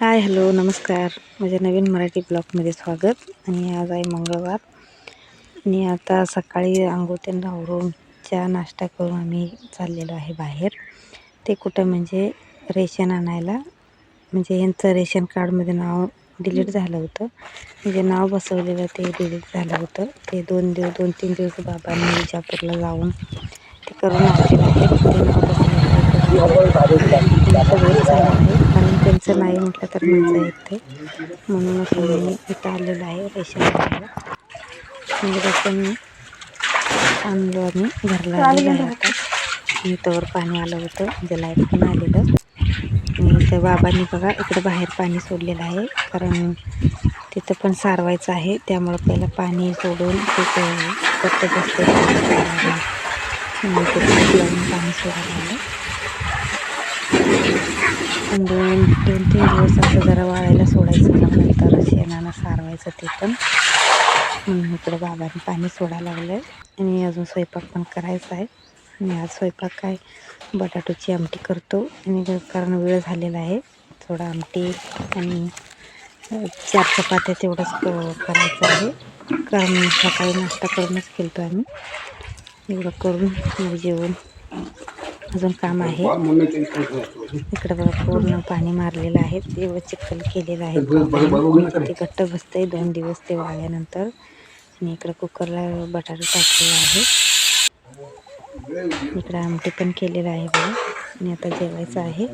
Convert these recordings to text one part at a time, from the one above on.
Hi hello नमस्कार. माझ्या नवीन मराठी ब्लॉगमध्ये स्वागत. आणि आज आहे मंगळवार. आणि आता सकाळी आंघोळ त्यांना आवरून चहा नाश्ता करून आम्ही चाललेलो आहे बाहेर. ते कुठं म्हणजे रेशन आणायला. म्हणजे यांचं रेशन कार्डमध्ये नाव डिलीट झालं होतं. म्हणजे नाव बसवलेलं ते डिलीट झालं होतं. ते दोन दिवस दोन तीन दिवस बाबांनी विजापूरला जाऊन ते करून आणलेलं आहे ते नाव बसवलेलं आहे. त्यांचं नाही म्हटलं तर माझं येते. म्हणूनच मी इथं आलेलं आहे रेशन म्हणजे रेशन आणलं आम्ही घरला आलेलं आहे आता. आणि तवर पाणी आलं होतं म्हणजे लाइट पण आलेलं. आणि त्या बाबांनी बघा इकडं बाहेर पाणी सोडलेलं आहे. कारण तिथं पण सारवायचं आहे त्यामुळं पहिलं पाणी सोडून ते कट्ट बसते ते पाणी सोडायला आलं. दोन दोन तीन दिवस असं जरा वाळायला सोडायचं मग नंतर शेणानं सारवायचं ते पण. म्हणून इकडं बाबांनी पाणी सोडायला लागलं आहे आणि अजून स्वयंपाक पण करायचा आहे. आणि आज स्वयंपाक काय बटाटोची आमटी करतो. आणि कारण वेळ झालेला आहे. थोडा आमटी आणि चार चपात्या तेवढंच करायचं आहे. कारण सकाळी नाश्ता करूनच केलतो आम्ही. एवढं करून जेवण अजून काम आहे. इकडे बघा पूर्ण पाणी मारलेलं आहे. एवढं चिखल केलेलं आहे. ते घट्ट बसतंय. दोन दिवस ते वाळल्यानंतर आणि इकडं कुकरला बटाटा टाकलेला आहे. इकडं आमटी पण केलेलं आहे बघा. आणि आता जेवायचं आहे.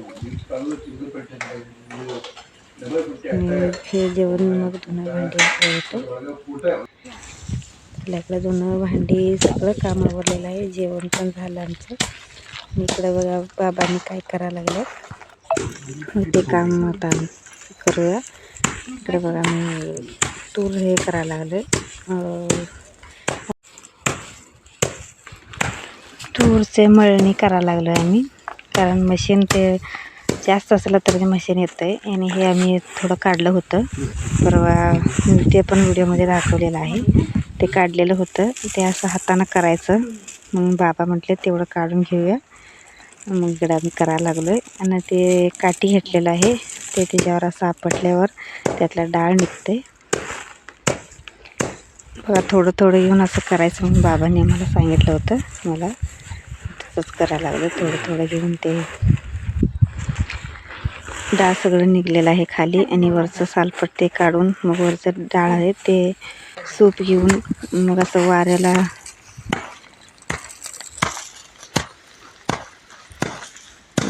आणि हे जेवण मग धुणं भांडी येतो आपल्याकडं धुणं भांडी सगळं काम आवरलेलं आहे. जेवण पण झालं आमचं. आणि इकडं बघा बाबांनी काय करायला लागलं. ते काम आता करूया. इकडे बघा मी तूर हे करायला लागले. तूरचे मळणी करायला लागलो आहे आम्ही. कारण मशीन ते जास्त असलं तर ते मशीन येतं आहे आणि हे आम्ही थोडं काढलं होतं. परवा ते पण व्हिडिओमध्ये दाखवलेलं आहे. ते काढलेलं होतं. ते असं हातानं करायचं. मग बाबा म्हटले तेवढं काढून घेऊया. मग इकडं आम्ही करायला लागलो आहे आणि ते काठी घेतलेलं आहे. ते त्याच्यावर असं आपटल्यावर त्यातला डाळ निघते बघा थोडं थोडं घेऊन असं करायचं म्हणून बाबांनी आम्हाला सांगितलं होतं. मला तसंच करायला लागलं. थोडं थोडं घेऊन ते डाळ सगळं निघलेलं आहे खाली. आणि वरचं सालपट ते काढून मग वरचं डाळ आहे ते सूप घेऊन मग असं वाऱ्याला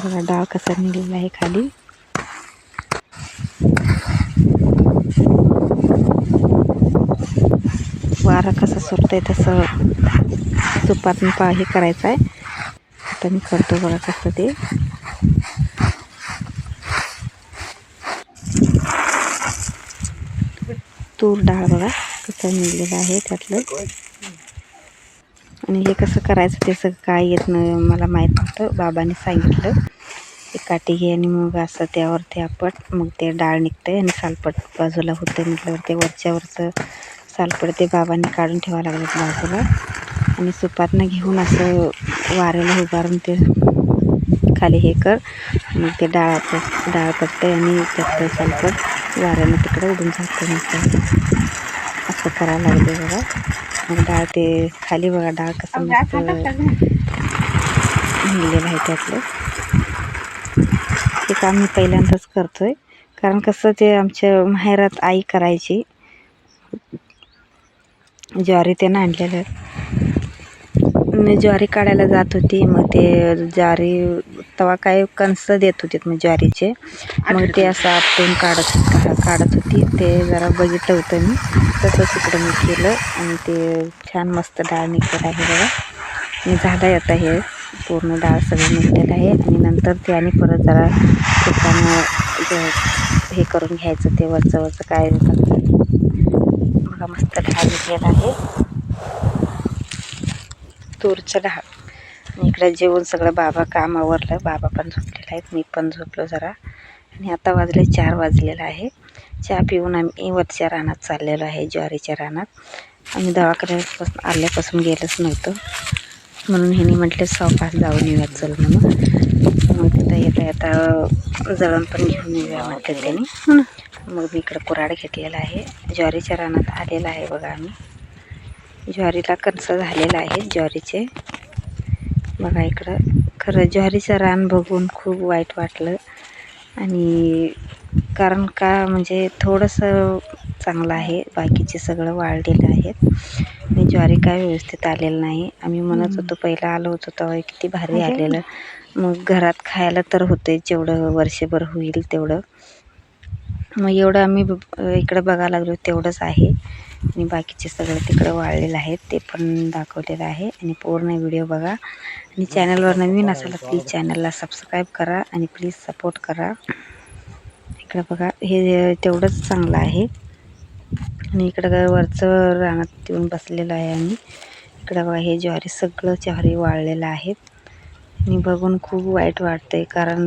बघा डाळ कसा निघलेला आहे खाली. वारा कसा सुटतंय तसं सुपात पा हे करायचं आहे. आता मी करतो बघा कसं ते. तूर डाळ बघा कसं निघलेलं आहे त्यातलं. आणि हे कसं करायचं ते सगळं काय येत नाही मला माहीत नव्हतं. बाबांनी सांगितलं. काठी घे आणि मग असं त्यावर आपट मग ते डाळ निघतं आणि सालपट बाजूला होतं म्हटल्यावर ते वरच्यावरचं सालपट ते बाबांनी काढून ठेवावं लागलं बाजूला. आणि सुपातनं घेऊन असं वाऱ्याला उभारून ते खाली हे कर. मग ते डाळ डाळ पडते आणि त्यात सालपट वाऱ्यानं तिकडं उडून जातं मग असं करायला लागले बघा. मग डाळ ते खाली बघा डाळ कसं मस्त निघलेलं आहे त्यातलं. ते काम मी पहिल्यांदाच करतो आहे कारण कसं ते आमच्या माहेरात आई करायची. ज्वारी त्यानं आणलेलं. मी ज्वारी काढायला जात होती. मग ते ज्वारी तवा काय कणस देत होते मग ज्वारीचे. मग ते असं आपटून काढत काढत होती. ते जरा बघितलं होतं मी. तसंच इकडं मी केलं. आणि ते छान मस्त डाळ निघत आहे बघा. मी झालं आता हे. पूर्ण डाळ सगळं निघलेलं आहे. आणि नंतर ते आणि परत जरा सुकानं हे करून घ्यायचं ते वरचं वरचं काय बघा मस्त डाळ निघलेला आहे. तूरचं डाळ. आणि इकडं जेवण सगळं बाबा काम आवरलं. बाबा पण झोपलेला आहेत. मी पण झोपलो जरा. आणि आता वाजले चार वाजलेलं आहे. चहा पिऊन आम्ही वरच्या रानात चाललेलो आहे ज्वारीच्या रानात. आम्ही दवाखान्यापासून आल्यापासून गेलंच नव्हतं. म्हणून ह्यानी म्हटलं सावकाश जाऊन येऊयात चल म्हणून. मग तिथं येता येता जळण पण घेऊन येऊया म्हणते त्यांनी. मग मी इकडं कुऱ्हाड घेतलेला आहे. ज्वारीच्या रानात आलेला आहे बघा आम्ही. ज्वारीला कणस झालेलं आहे ज्वारीचे. बघा इकडं खरं ज्वारीचं रान बघून खूप वाईट वाटलं. आणि कारण का म्हणजे थोडंसं चांगलं आहे बाकीचे सगळं वाळलेलं आहेत. ज्वारी काय व्यवस्थित आलेलं नाही. आम्ही म्हणत होतो पहिला आलो होतो तेव्हा किती भारी आलेलं. मग घरात खायला तर होते जेवढं वर्षभर होईल तेवढं. मग एवढं आम्ही ब- इकडं बघायला लागलो तेवढंच आहे. आणि बाकीचे सगळं तिकडं वाळलेलं आहे ते पण दाखवलेलं आहे. आणि पूर्ण व्हिडिओ बघा. आणि चॅनलवर नवीन असाल तर प्लीज चॅनलला सबस्क्राईब करा आणि प्लीज सपोर्ट करा. इकडं बघा हे तेवढंच चांगलं आहे. आणि इकडं काय वरचं रानात येऊन बसलेलं आहे आम्ही. इकडं बघा हे ज्वारी सगळं ज्वारी वाळलेलं आहेत. आणि बघून खूप वाईट वाटतंय कारण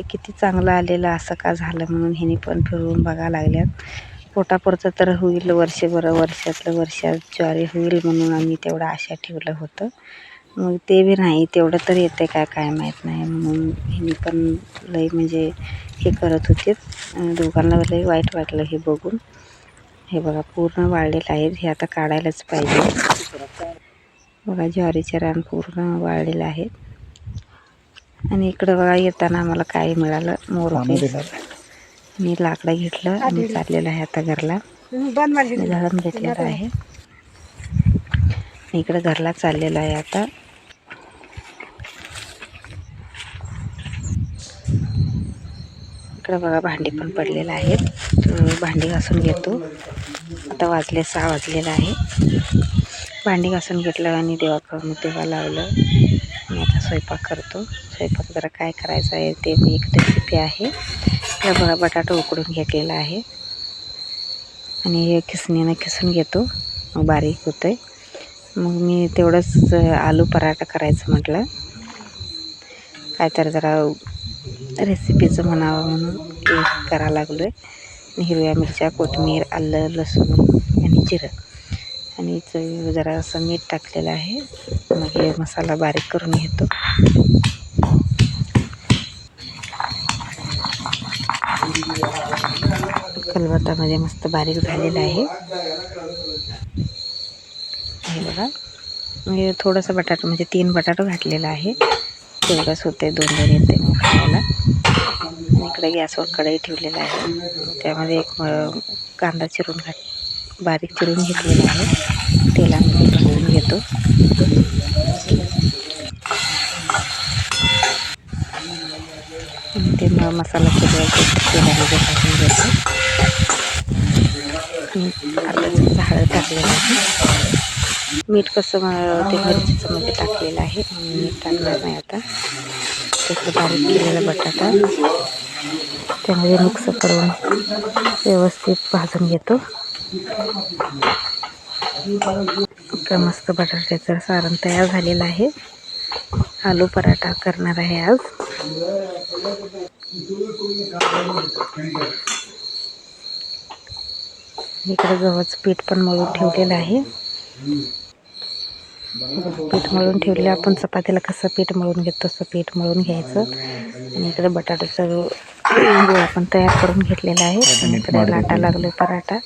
किती चांगलं आलेलं असं का झालं म्हणून ह्याने पण फिरवून बघा लागल्यात. पोटापुरतं तर होईल वर्षभर वर्षातलं वर्षात ज्वारी होईल म्हणून आम्ही तेवढं आशा ठेवलं होतं. मग ते बी नाही तेवढं तर येते काय काय माहीत नाही म्हणून ह्यानी पण लई म्हणजे हे करत होते. दोघांना लई वाईट वाटलं हे बघून. हे बघा पूर्ण वाळलेलं आहे. हे आता काढायलाच पाहिजे. बघा ज्वारीचे रान पूर्ण वाळलेलं आहे. आणि इकडं बघा येताना आम्हाला काय मिळालं? मोरपीस मी लाकडं घेतलं. आणि चाललेलं आहे आता घरला. झाडून घेतलेलं आहे. इकडं घरला चाललेलं आहे आता. इकडं बघा भांडी पण पडलेलं आहेत. भांडी घासून घेतो. आता वाजले सहा वाजलेलं आहे. भांडी घासून घेतलं आणि देवाकडून देवा लावलं. मी आता स्वयंपाक करतो. स्वयंपाक जरा काय करायचं आहे ते मी एक रेसिपी आहे. त्या बघा बटाटा उकडून घेतलेला आहे. आणि हे खिसणीनं खिसून घेतो. मग बारीक होतं आहे मग मी तेवढंच आलू पराठा करायचं म्हटलं. काय तर जरा रेसिपीचं म्हणावं म्हणून ते करायला लागलो आहे हिरव्या मिरच्या कोथिंबीर आलं लसूण आणि जिरं. आणि चव जरा असं मीठ टाकलेलं आहे. मग हे मसाला बारीक करून घेतो. खलबत्तामध्ये मस्त बारीक झालेलं आहे. हे बघा. म्हणजे थोडंसं बटाटा म्हणजे तीन बटाटा घातलेला आहे. तेवढंच होते दोन दोन येते मग खायला. इकडे गॅसवर कढई ठेवलेला आहे. त्यामध्ये एक कांदा चिरून घात बारीक चिरून घेतलेला आहे. तेलामध्ये भाजून घेतो. ते मग मसाला चिरवायचा तेलामध्ये भाजून घेतो. हळद टाकलेलं आहे. मीठ कसं ते मिरचीचं मध्ये टाकलेलं आहे. मीठ टाकणार नाही आता. त्याचं बारीक केलेला बटाटा. त्यामध्ये मिक्स करून व्यवस्थित भाजून घेतो. इकडं मस्त बटाट्याचं सारण तयार झालेलं आहे. आलू पराठा करणार आहे आज. इकडे गव्हाचं पीठ पण मळून ठेवलेलं आहे. पीठ मळून ठेवले. आपण चपातीला कसं पीठ मळून घेतो तसं पीठ मळून घ्यायचं. आणि इकडे बटाट्याचा गोळा पण तयार करून घेतलेला आहे. आणि इकडे लाटा लागलो पराठा.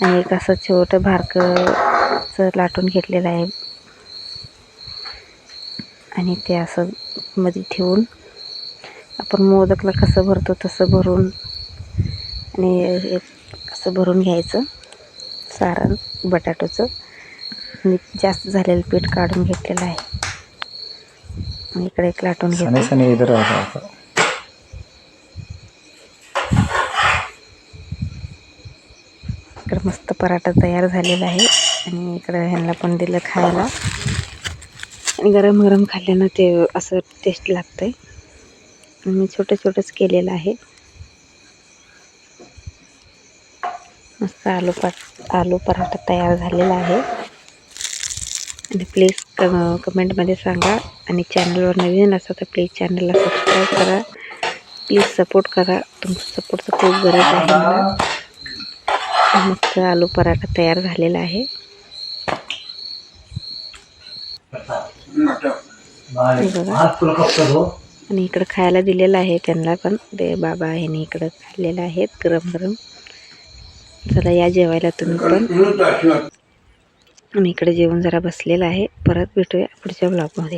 आणि एक असं छोटं भारकचं लाटून घेतलेलं आहे. आणि ते असं मध्ये ठेवून आपण मोदकला कसं भरतो तसं भरून आणि असं भरून घ्यायचं. सारण बटाट्याचं आणि जास्त झालेलं पीठ काढून घेतलेलं आहे. इकडे एक लाटून सनी इधर इकडे मस्त पराठा तयार झालेला आहे. आणि इकडं ह्यांना पण दिलं खायला. आणि गरम गरम खाल्ल्यानं ते असं टेस्ट लागतंय. आणि मी छोटं छोटंच केलेलं आहे. मस्त आलू पाट आलू पराठा तयार झालेला आहे. आणि प्लीज क कमेंटमध्ये सांगा. आणि चॅनलवर नवीन असा तर प्लीज चॅनलला सबस्क्राईब करा. प्लीज सपोर्ट करा. तुमचा सपोर्टचं खूप गरज आहे मला मस्त आलू पराठा तयार झालेला आहे. आणि इकडं खायला दिलेलं आहे त्यांना पण. ते बाबा आहे आणि इकडं खाल्लेलं आहेत. गरम गरम चला या जेवायला तुम्ही पण. आम्ही इकडे जेवून जरा बसलेलं आहे. परत भेटूया पुढच्या ब्लॉगमध्ये